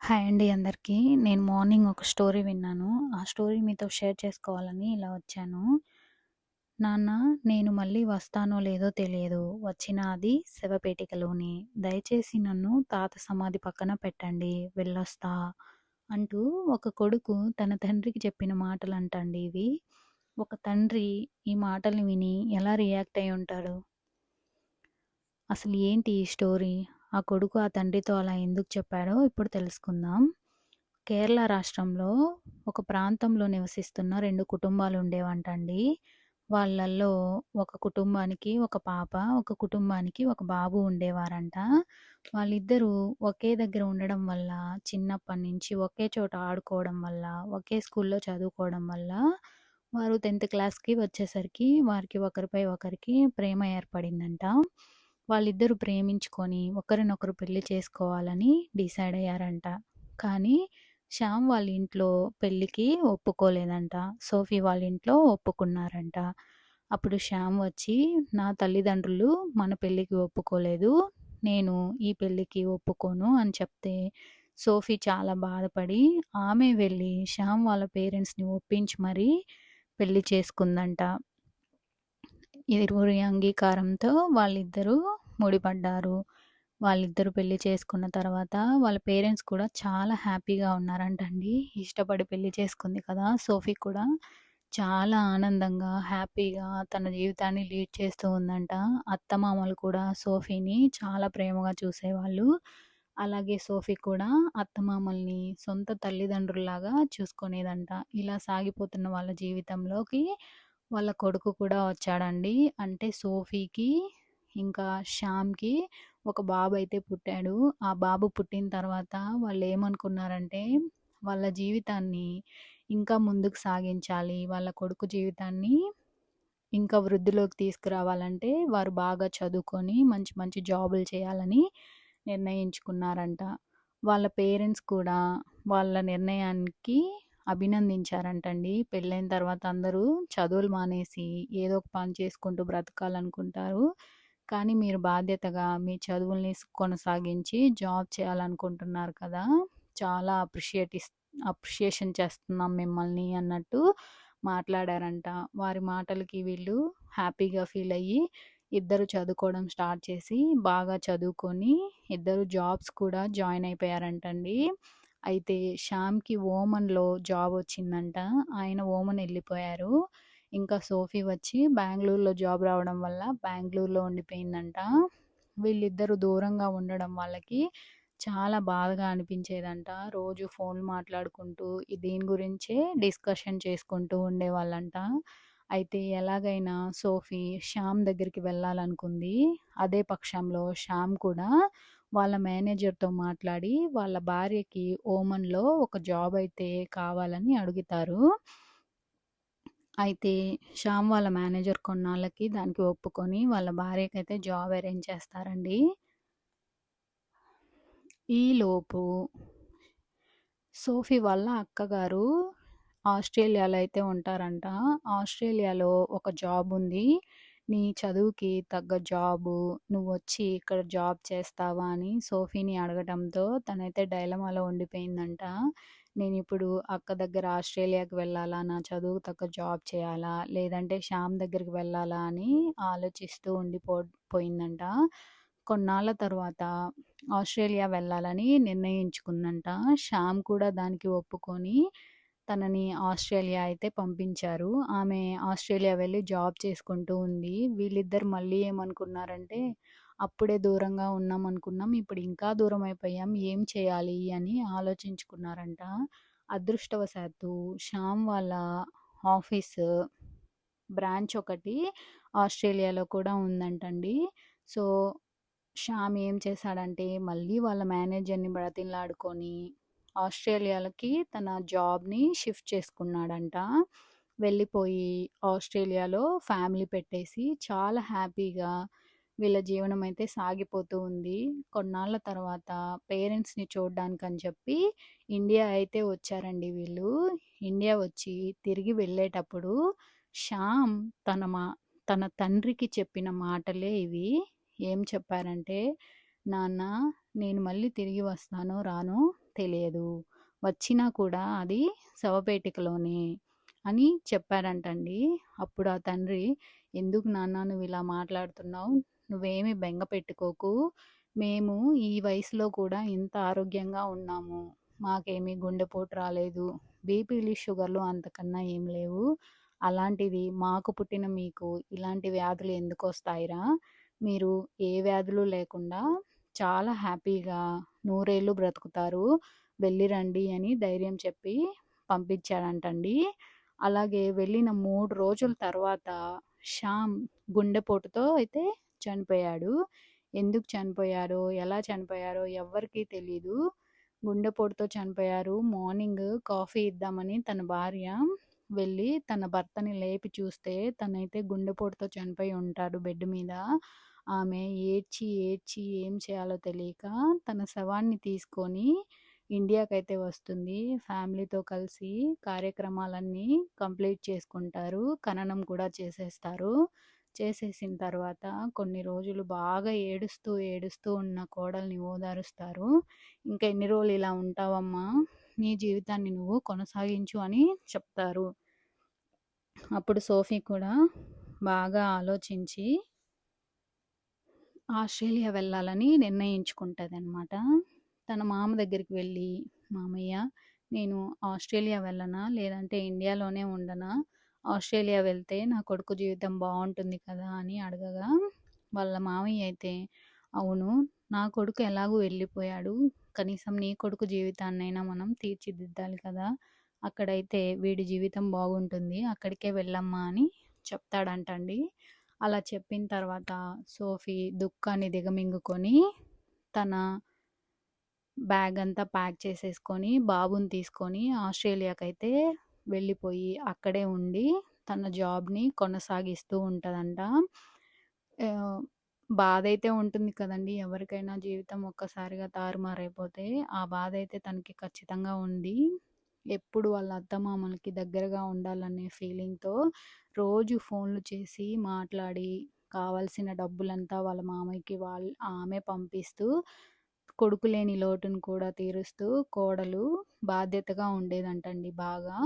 Hi అండి అందరికీ. నేను మార్నింగ్ ఒక స్టోరీ విన్నాను. ఆ స్టోరీ మీతో షేర్ చేసుకోవాలని ఇలా వచ్చాను. నాన్న నేను మళ్ళీ వస్తానో లేదో తెలియదు. వచ్చిన అది శవపేటికలోని దయచేసి నన్ను తాత సమాధి పక్కన పెట్టండి. వెళ్ళొస్తా అంటూ ఒక కొడుకు తన తండ్రికి చెప్పిన మాటలంటండి ఇవి. ఒక తండ్రి ఈ మాటలు విని ఎలా రియాక్ట్ అయ్యి ఉంటాడు? అసలు ఏంటి ఈ స్టోరీ? ఆ కొడుకు ఆ తండ్రితో అలా ఎందుకు చెప్పాడో ఇప్పుడు తెలుసుకుందాం. కేరళ రాష్ట్రంలో ఒక ప్రాంతంలో నివసిస్తున్న రెండు కుటుంబాలు ఉండేవంటండి. వాళ్ళల్లో ఒక కుటుంబానికి ఒక పాప, ఒక కుటుంబానికి ఒక బాబు ఉండేవారంట. వాళ్ళిద్దరూ ఒకే దగ్గర ఉండడం వల్ల, చిన్నప్పటి నుంచి ఒకే చోట ఆడుకోవడం వల్ల, ఒకే స్కూల్లో చదువుకోవడం వల్ల వారు 10థ్ క్లాస్‌కి వచ్చేసరికి వారికి ఒకరిపై ఒకరికి ప్రేమ ఏర్పడిందంట. వాళ్ళిద్దరూ ప్రేమించుకొని ఒకరినొకరు పెళ్ళి చేసుకోవాలని డిసైడ్ అయ్యారంట. కానీ శ్యామ్ వాళ్ళ ఇంట్లో పెళ్ళికి ఒప్పుకోలేదంట. సోఫీ వాళ్ళ ఇంట్లో ఒప్పుకున్నారంట. అప్పుడు శ్యామ్ వచ్చి నా తల్లిదండ్రులు మన పెళ్ళికి ఒప్పుకోలేదు. నేను ఈ పెళ్ళికి ఒప్పుకోను అని చెప్తే సోఫీ చాలా బాధపడి ఆమె వెళ్ళి శ్యామ్ వాళ్ళ పేరెంట్స్‌ని ఒప్పించి మరీ పెళ్ళి చేసుకుందంట. ఇరువురి అంగీకారంతో వాళ్ళిద్దరూ ముడిపడ్డారు. వాళ్ళిద్దరూ పెళ్ళి చేసుకున్న తర్వాత వాళ్ళ పేరెంట్స్ కూడా చాలా హ్యాపీగా ఉన్నారంటండి. ఇష్టపడి పెళ్ళి చేసుకుంది కదా! సోఫీ కూడా చాలా ఆనందంగా, హ్యాపీగా తన జీవితాన్ని లీడ్ చేస్తూ ఉందంట. అత్తమామలు కూడా సోఫీని చాలా ప్రేమగా చూసేవాళ్ళు. అలాగే సోఫీ కూడా అత్తమామల్ని సొంత తల్లిదండ్రుల్లాగా చూసుకునేదంట. ఇలా సాగిపోతున్న వాళ్ళ జీవితంలోకి వాళ్ళ కొడుకు కూడా వచ్చాడండి. అంటే సోఫీకి, ఇంకా శ్యామ్‌కి ఒక బాబు అయితే పుట్టాడు. ఆ బాబు పుట్టిన తర్వాత వాళ్ళు ఏమనుకున్నారంటే వాళ్ళ జీవితాన్ని ఇంకా ముందుకు సాగించాలి. వాళ్ళ కొడుకు జీవితాన్ని ఇంకా వృద్ధిలోకి తీసుకురావాలంటే వారు బాగా చదువుకొని మంచి మంచి జాబులు చేయాలని నిర్ణయించుకున్నారంట. వాళ్ళ పేరెంట్స్ కూడా వాళ్ళ నిర్ణయానికి అభినందించారంటండి. పెళ్ళైన తర్వాత అందరూ చదువులు మానేసి ఏదో ఒక పని చేసుకుంటూ బ్రతకాలనుకుంటారు. కానీ మీరు బాధ్యతగా మీ చదువుల్ని కొనసాగించి జాబ్ చేయాలనుకుంటున్నారు కదా! చాలా అప్రిషియేట్ ఇస్ అప్రిషియేషన్ చేస్తున్నాం మిమ్మల్ని అన్నట్టు మాట్లాడారంట. వారి మాటలకి వీళ్ళు హ్యాపీగా ఫీల్ అయ్యి ఇద్దరు చదువుకోవడం స్టార్ట్ చేసి బాగా చదువుకొని ఇద్దరు జాబ్స్ కూడా జాయిన్ అయిపోయారంటండి. అయితే శ్యామ్‌కి ఓమన్‌లో జాబ్ వచ్చిందంట. ఆయన ఓమన్ వెళ్ళిపోయారు ఇంకా సోఫీ వచ్చి బెంగళూరులో జాబ్ రావడం వల్ల బెంగళూరులో ఉండిపోయిందంట. వీళ్ళిద్దరూ దూరంగా ఉండడం వాళ్ళకి చాలా బాధగా అనిపించేదంట. రోజు ఫోన్‌లు మాట్లాడుకుంటూ దీని గురించే డిస్కషన్ చేసుకుంటూ ఉండేవాళ్ళంట. అయితే ఎలాగైనా సోఫీ శ్యామ్ దగ్గరికి వెళ్ళాలనుకుంది. అదే పక్షంలో శ్యామ్ కూడా వాళ్ళ మేనేజర్‌తో మాట్లాడి వాళ్ళ భార్యకి ఓమన్‌లో ఒక జాబ్ అయితే కావాలని అడుగుతారు. అయితే శ్యామ్ వాళ్ళ మేనేజర్ కొన్నాళ్ళకి దానికి ఒప్పుకొని వాళ్ళ భార్యకైతే జాబ్ అరేంజ్ చేస్తారండి. ఈలోపు సోఫీ వాళ్ళ అక్కగారు ఆస్ట్రేలియాలో అయితే ఉంటారంట. ఆస్ట్రేలియాలో ఒక జాబ్ ఉంది. నీ చదువుకి తగ్గ జాబు నువ్వు వచ్చి ఇక్కడ జాబ్ చేస్తావా అని సోఫీని అడగటంతో తనైతే డైలమాలో ఉండిపోయిందంట. నేను ఇప్పుడు అక్క దగ్గర ఆస్ట్రేలియాకి వెళ్ళాలా? నా చదువుకు తగ్గ జాబ్ చేయాలా? లేదంటే శ్యామ్ దగ్గరికి వెళ్ళాలా? అని ఆలోచిస్తూ ఉండిపో పోయిందంట. కొన్నాళ్ళ తర్వాత ఆస్ట్రేలియా వెళ్ళాలని నిర్ణయించుకుందంట. శ్యామ్ కూడా దానికి ఒప్పుకొని తనని ఆస్ట్రేలియా అయితే పంపించారు. ఆమె ఆస్ట్రేలియా వెళ్ళి జాబ్ చేసుకుంటూ ఉంది. వీళ్ళిద్దరు మళ్ళీ ఏమనుకున్నారంటే అప్పుడే దూరంగా ఉన్నాం అనుకున్నాం. ఇప్పుడు ఇంకా దూరం అయిపోయాం. ఏం చేయాలి అని ఆలోచించుకున్నారంట. అదృష్టవశాత్తు శ్యామ్ వాళ్ళ ఆఫీస్ బ్రాంచ్ ఒకటి ఆస్ట్రేలియాలో కూడా ఉందంటండి. సో, శ్యామ్ ఏం చేశాడంటే మళ్ళీ వాళ్ళ మేనేజర్‌ని బ్రతిమలాడుకొని ఆస్ట్రేలియాలకి తన జాబ్‌ని షిఫ్ట్ చేసుకున్నాడంట. వెళ్ళిపోయి ఆస్ట్రేలియాలో ఫ్యామిలీ పెట్టేసి చాలా హ్యాపీగా వీళ్ళ జీవనం అయితే సాగిపోతూ ఉంది. కొన్నాళ్ళ తర్వాత పేరెంట్స్‌ని చూడ్డానికని చెప్పి ఇండియా అయితే వచ్చారండి వీళ్ళు. ఇండియా వచ్చి తిరిగి వెళ్ళేటప్పుడు శ్యామ్ తన మా తన తండ్రికి చెప్పిన మాటలే ఇవి. ఏం చెప్పారంటే, నాన్న నేను మళ్ళీ తిరిగి వస్తాను రాను తెలియదు. వచ్చినా కూడా అది శవపేటికలోనే అని చెప్పారంటండి. అప్పుడు ఆ తండ్రి ఎందుకు నాన్న నువ్వు ఇలా మాట్లాడుతున్నావు? నువ్వేమి బెంగ పెట్టుకోకు. మేము ఈ వయసులో కూడా ఇంత ఆరోగ్యంగా ఉన్నాము. మాకేమీ గుండెపోటు రాలేదు. బీపీలు షుగర్లు అంతకన్నా ఏం లేవు. అలాంటిది మాకు పుట్టిన మీకు ఇలాంటి వ్యాధులు ఎందుకు వస్తాయిరా? మీరు ఏ వ్యాధులు లేకుండా చాలా హ్యాపీగా నూరేళ్ళు బ్రతుకుతారు. వెళ్ళిరండి అని ధైర్యం చెప్పి పంపించాడంటండి. అలాగే వెళ్ళిన మూడు రోజుల తర్వాత శ్యామ్ గుండెపోటుతో అయితే చనిపోయాడు. ఎందుకు చనిపోయారో ఎలా చనిపోయారో ఎవ్వరికీ తెలీదు. గుండెపోటుతో చనిపోయారు. మార్నింగ్ కాఫీ ఇద్దామని తన భార్య వెళ్ళి తన భర్తని లేపి చూస్తే తనైతే గుండెపోటుతో చనిపోయి ఉంటాడు బెడ్ మీద. ఆమె ఏడ్చి ఏడ్చి ఏం చేయాలో తెలియక తన శవాన్ని తీసుకొని ఇండియాకైతే వస్తుంది. ఫ్యామిలీతో కలిసి కార్యక్రమాలన్నీ కంప్లీట్ చేసుకుంటారు. ఖననం కూడా చేసేస్తారు. చేసేసిన తర్వాత కొన్ని రోజులు బాగా ఏడుస్తూ ఏడుస్తూ ఉన్న కోడల్ని ఓదారుస్తారు. ఇంకా ఎన్ని రోజులు ఇలా ఉంటావమ్మా? నీ జీవితాన్ని నువ్వు కొనసాగించు అని చెప్తారు. అప్పుడు సోఫీ కూడా బాగా ఆలోచించి ఆస్ట్రేలియా వెళ్ళాలని నిర్ణయించుకుంటుంది అనమాట తన మామ దగ్గరికి వెళ్ళి మామయ్య నేను ఆస్ట్రేలియా వెళ్ళనా? లేదంటే ఇండియాలోనే ఉండనా? ఆస్ట్రేలియా వెళ్తే నా కొడుకు జీవితం బాగుంటుంది కదా? అని అడగగా వాళ్ళ మామయ్య అయితే అవును నా కొడుకు ఎలాగూ వెళ్ళిపోయాడు. కనీసం నీ కొడుకు జీవితాన్నైనా మనం తీర్చిదిద్దాలి కదా. అక్కడైతే వీడి జీవితం బాగుంటుంది. అక్కడికే వెళ్ళమ్మా అని చెప్తాడంటండి. అలా చెప్పిన తర్వాత సోఫీ దుఃఖాన్ని దిగమింగుకొని తన బ్యాగ్ అంతా ప్యాక్ చేసేసుకొని బాబుని తీసుకొని ఆస్ట్రేలియాకైతే వెళ్ళిపోయి అక్కడే ఉండి తన జాబ్ని కొనసాగిస్తూ ఉంటుందంట. బాధ అయితే ఉంటుంది కదండి ఎవరికైనా జీవితం ఒక్కసారిగా తారుమారైపోతే ఆ బాధ అయితే తనకి ఖచ్చితంగా ఉంది. ఎప్పుడు వాళ్ళ అత్తమామలకి దగ్గరగా ఉండాలనే ఫీలింగ్తో రోజు ఫోన్లు చేసి మాట్లాడి కావాల్సిన డబ్బులంతా వాళ్ళ మామయ్యకి వాళ్ళ ఆమె పంపిస్తూ కొడుకు లేని లోటును కూడా తీరుస్తూ కోడలు బాధ్యతగా ఉండేదంటండి బాగా.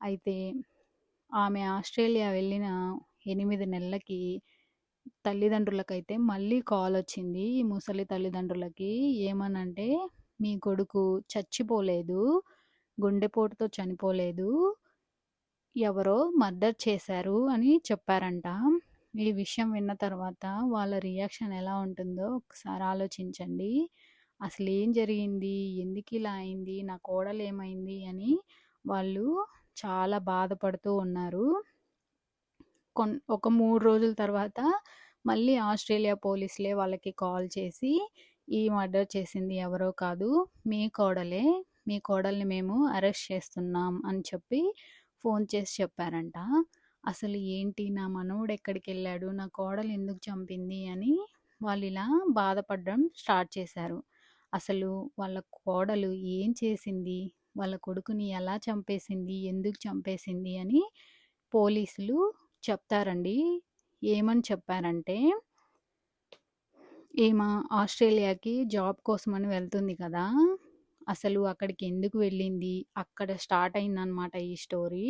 అయితే ఆమె ఆస్ట్రేలియా వెళ్ళిన ఎనిమిది నెలలకి తల్లిదండ్రులకైతే మళ్ళీ కాల్ వచ్చింది ఈ ముసలి తల్లిదండ్రులకి ఏమనంటే మీ కొడుకు చచ్చిపోలేదు. గుండెపోటుతో చనిపోలేదు. ఎవరో మర్డర్ చేశారు అని చెప్పారంట. ఈ విషయం విన్న తర్వాత వాళ్ళ రియాక్షన్ ఎలా ఉంటుందో ఒకసారి ఆలోచించండి. అసలు ఏం జరిగింది? ఎందుకు ఇలా అయింది? నా కోడలు ఏమైంది? అని వాళ్ళు చాలా బాధపడుతూ ఉన్నారు. కొన్ ఒక మూడు రోజుల తర్వాత మళ్ళీ ఆస్ట్రేలియా పోలీసులే వాళ్ళకి కాల్ చేసి ఈ మర్డర్ చేసింది ఎవరో కాదు మీ కోడలే మీ కోడల్ని మేము అరెస్ట్ చేస్తున్నాం అని చెప్పి ఫోన్ చేసి చెప్పారంట. అసలు ఏంటి నా మనవుడు ఎక్కడికి వెళ్ళాడు నా కోడలు ఎందుకు చంపింది? అని వాళ్ళు ఇలా బాధపడడం స్టార్ట్ చేశారు. అసలు వాళ్ళ కోడలు ఏం చేసింది? వాళ్ళ కొడుకుని ఎలా చంపేసింది? ఎందుకు చంపేసింది? అని పోలీసులు చెప్తారండి. ఏమని చెప్పారంటే ఈమె ఆస్ట్రేలియాకి జాబ్ కోసమని వెళ్తుంది కదా? అసలు అక్కడికి ఎందుకు వెళ్ళింది? అక్కడ స్టార్ట్ అయిందనమాట ఈ స్టోరీ.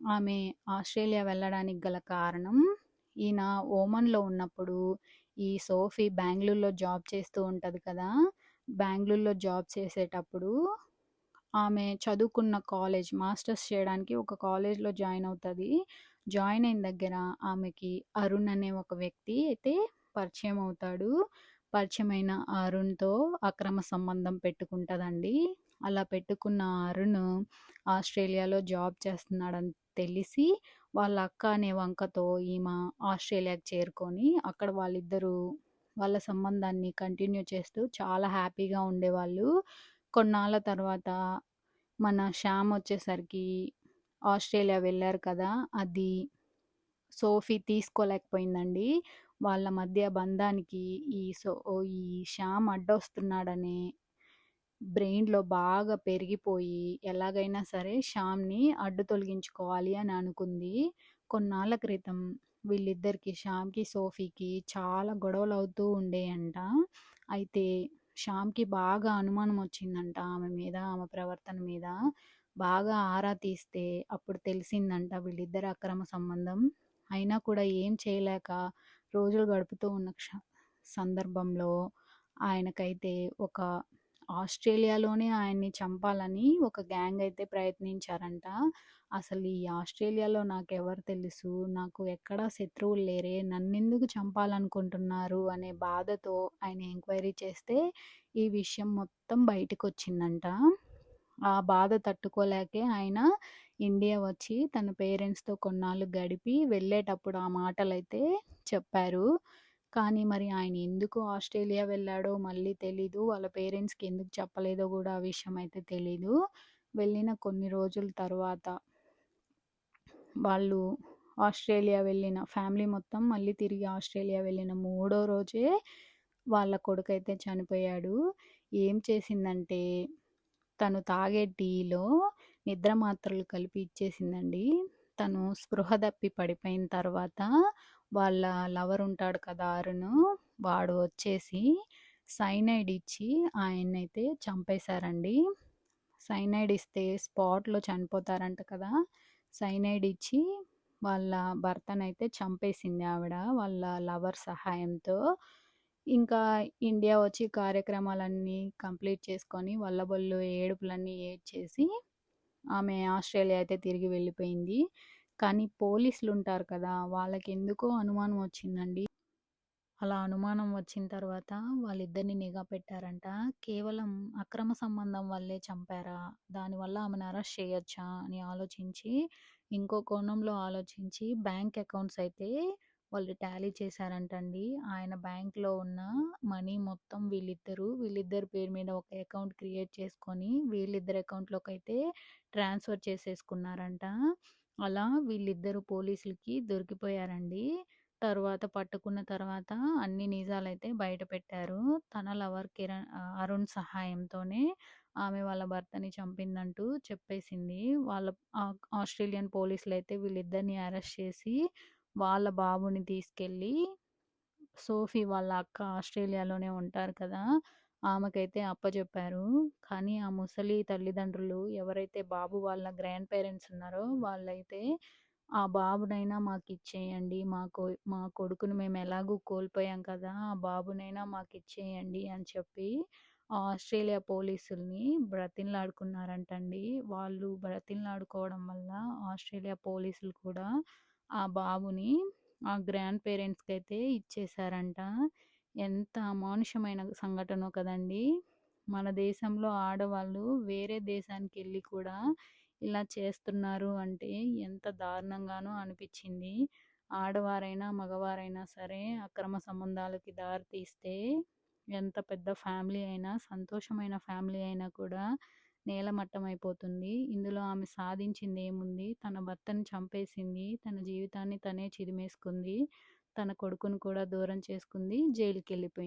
ఆమె ఆస్ట్రేలియా వెళ్ళడానికి గల కారణం ఈయన ఓమన్లో ఉన్నప్పుడు ఈ సోఫీ బెంగళూరులో జాబ్ చేస్తూ ఉంటుంది కదా బెంగళూరులో జాబ్ చేసేటప్పుడు ఆమె చదువుకున్న కాలేజ్ మాస్టర్స్ చేయడానికి ఒక కాలేజ్లో జాయిన్ అవుతుంది. జాయిన్ అయిన దగ్గర ఆమెకి అరుణ్ అనే ఒక వ్యక్తి అయితే పరిచయం అవుతాడు. పరిచయమైన అరుణ్తో అక్రమ సంబంధం పెట్టుకుంటుందండి. అలా పెట్టుకున్న అరుణ్ ఆస్ట్రేలియాలో జాబ్ చేస్తున్నాడని తెలిసి వాళ్ళ అక్క అనే వంకతో ఈమె ఆస్ట్రేలియాకి చేరుకొని అక్కడ వాళ్ళిద్దరూ వాళ్ళ సంబంధాన్ని కంటిన్యూ చేస్తూ చాలా హ్యాపీగా ఉండేవాళ్ళు. కొన్నాళ్ళ తర్వాత మన శ్యామ్ వచ్చేసరికి ఆస్ట్రేలియా వెళ్ళారు కదా అది సోఫీ తీసుకోలేకపోయిందండి. వాళ్ళ మధ్య బంధానికి ఈ సో ఈ శ్యామ్ అడ్డొస్తున్నాడనే బ్రెయిన్లో బాగా పెరిగిపోయి ఎలాగైనా సరే శ్యామ్ని అడ్డు తొలగించుకోవాలి అని అనుకుంది కొన్నాళ్ళ క్రితం వీళ్ళిద్దరికి శ్యామ్కి సోఫీకి చాలా గొడవలు అవుతూ ఉండేయంట అయితే శ్యామ్‌కి బాగా అనుమానం వచ్చిందంట ఆమె మీద, ఆమె ప్రవర్తన మీద. బాగా ఆరా తీస్తే అప్పుడు తెలిసిందంట వీళ్ళిద్దరి అక్రమ సంబంధం. అయినా కూడా ఏం చేయలేక రోజులు గడుపుతూ ఉన్న క్ష సందర్భంలో ఆయనకైతే ఒక ఆస్ట్రేలియాలోనే ఆయన్ని చంపాలని ఒక గ్యాంగ్ అయితే ప్రయత్నించారంట. అసలు ఈ ఆస్ట్రేలియాలో నాకెవరు తెలుసు, నాకు ఎక్కడా శత్రువులు లేరే, నన్నెందుకు చంపాలనుకుంటున్నారు అనే బాధతో ఆయన ఎంక్వైరీ చేస్తే ఈ విషయం మొత్తం బయటకొచ్చిందంట. ఆ బాధ తట్టుకోలేకే ఆయన ఇండియా వచ్చి తన పేరెంట్స్‌తో కొన్నాళ్ళు గడిపి వెళ్ళేటప్పుడు ఆ మాటలైతే చెప్పారు. కానీ మరి ఆయన ఎందుకు ఆస్ట్రేలియా వెళ్ళాడో మళ్ళీ తెలీదు. వాళ్ళ పేరెంట్స్‌కి ఎందుకు చెప్పలేదో కూడా ఆ విషయం అయితే తెలీదు. వెళ్ళిన కొన్ని రోజుల తర్వాత వాళ్ళు ఆస్ట్రేలియా వెళ్ళిన ఫ్యామిలీ మొత్తం మళ్ళీ తిరిగి ఆస్ట్రేలియా వెళ్ళిన మూడో రోజే వాళ్ళ కొడుకైతే చనిపోయాడు. ఏం చేసిందంటే తను తాగే టీలో నిద్ర మాత్రలు కలిపి ఇచ్చేసిందండి. తను స్పృహ తప్పి పడిపోయిన తర్వాత వాళ్ళ లవర్ ఉంటాడు కదా అరుణ్, వాడు వచ్చేసి సైనైడ్ ఇచ్చి ఆయన్నైతే చంపేశారండి. సైనైడ్ ఇస్తే స్పాట్‌లో చనిపోతారంట కదా! సైనైడ్ ఇచ్చి వాళ్ళ భర్తనైతే చంపేసింది ఆవిడ వాళ్ళ లవర్ సహాయంతో. ఇంకా ఇండియా వచ్చి కార్యక్రమాలన్నీ కంప్లీట్ చేసుకొని వల్లబొల్లు ఏడుపులన్నీ ఏడ్చేసి ఆమె ఆస్ట్రేలియా అయితే తిరిగి వెళ్ళిపోయింది. కానీ పోలీసులుంటారు కదా! వాళ్ళకి ఎందుకో అనుమానం వచ్చిందండి. అలా అనుమానం వచ్చిన తర్వాత వాళ్ళిద్దరిని నిఘా పెట్టారంట. కేవలం అక్రమ సంబంధం వల్లే చంపారా? దానివల్ల ఆమెను అరెస్ట్ చేయొచ్చా? అని ఆలోచించి ఇంకో కోణంలో ఆలోచించి బ్యాంక్ అకౌంట్స్ అయితే వాళ్ళు టాలీ చేశారంటండి. ఆయన బ్యాంక్‌లో ఉన్న మనీ మొత్తం వీళ్ళిద్దరూ వీళ్ళిద్దరి పేరు మీద ఒక అకౌంట్ క్రియేట్ చేసుకొని వీళ్ళిద్దరి అకౌంట్‌లోకైతే ట్రాన్స్‌ఫర్ చేసేసుకున్నారంట. అలా వీళ్ళిద్దరూ పోలీసులకి దొరికిపోయారండి. తర్వాత పట్టుకున్న తర్వాత అన్ని నిజాలైతే బయట పెట్టారు. తన లవర్ కిరణ్ అరుణ్ సహాయంతోనే ఆమె వాళ్ళ భర్తని చంపిందంటూ చెప్పేసింది. వాళ్ళ ఆస్ట్రేలియన్ పోలీసులు అయితే వీళ్ళిద్దరిని అరెస్ట్ చేసి వాళ్ళ బాబుని తీసుకెళ్ళి సోఫీ వాళ్ళ అక్క ఆస్ట్రేలియాలోనే ఉంటారు కదా! ఆమెకైతే అప్పచెప్పారు కానీ ఆ ముసలి తల్లిదండ్రులు ఎవరైతే బాబు వాళ్ళ గ్రాండ్ పేరెంట్స్ ఉన్నారో వాళ్ళైతే ఆ బాబునైనా మాకిచ్చేయండి. మా కొ మా కొడుకుని మేము ఎలాగూ కోల్పోయాం కదా! ఆ బాబునైనా మాకు ఇచ్చేయండి అని చెప్పి ఆస్ట్రేలియా పోలీసుల్ని బ్రతిన్లాడుకున్నారంటండి వాళ్ళు బ్రతిన్లాడుకోవడం వల్ల ఆస్ట్రేలియా పోలీసులు కూడా ఆ బాబుని ఆ గ్రాండ్ పేరెంట్స్కి అయితే ఇచ్చేశారంట. ఎంత అమానుషమైన సంఘటనో కదండీ! మన దేశంలో ఆడవాళ్ళు వేరే దేశానికి వెళ్ళి కూడా ఇలా చేస్తున్నారు అంటే ఎంత దారుణంగానో అనిపించింది ఆడవారైనా, మగవారైనా సరే అక్రమ సంబంధాలకి దారి తీస్తే ఎంత పెద్ద ఫ్యామిలీ అయినా, సంతోషమైన ఫ్యామిలీ అయినా కూడా నేలమట్టమైపోతుంది. ఇందులో ఆమె సాధించింది ఏముంది తన భర్తను చంపేసింది. తన జీవితాన్ని తనే చిదిమేసుకుంది. తన కొడుకుని కూడా దూరం చేసుకుంది. జైలుకెళ్ళిపోయింది.